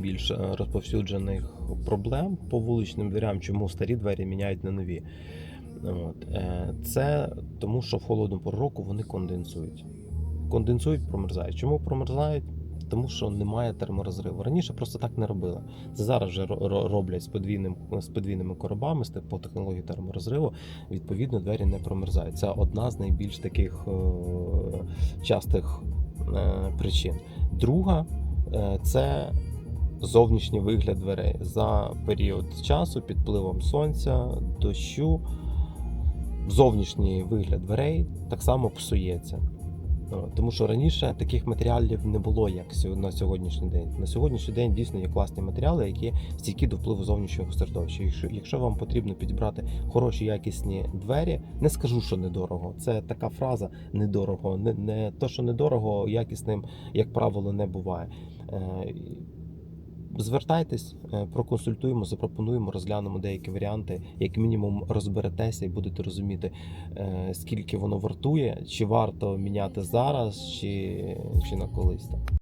більш е, розповсюджених проблем по вуличним дверям, чому старі двері міняють на нові. От. е, Це тому, що в холодну пору року вони конденсують. Конденсують, промерзають. Чому промерзають? Тому що немає терморозриву. Раніше просто так не робили. Це зараз вже ро- ро- роблять з подвійним з подвійними коробами по технології терморозриву. Відповідно, двері не промерзають. Це одна з найбільш таких е, частих причин. Друга це зовнішній вигляд дверей за період часу під впливом сонця, дощу. Зовнішній вигляд дверей так само псується. Тому що раніше таких матеріалів не було, як на сьогоднішній день. На сьогоднішній день дійсно є класні матеріали, які стійкі до впливу зовнішнього середовища. Якщо, якщо вам потрібно підібрати хороші якісні двері, не скажу, що недорого. Це така фраза недорого. Не, не то, що недорого, якісним, як правило, не буває. Звертайтесь, е, проконсультуємо, запропонуємо, розглянемо деякі варіанти. Як мінімум розберетеся і будете розуміти, е, скільки воно вартує, чи варто міняти зараз, чи, чи на колись.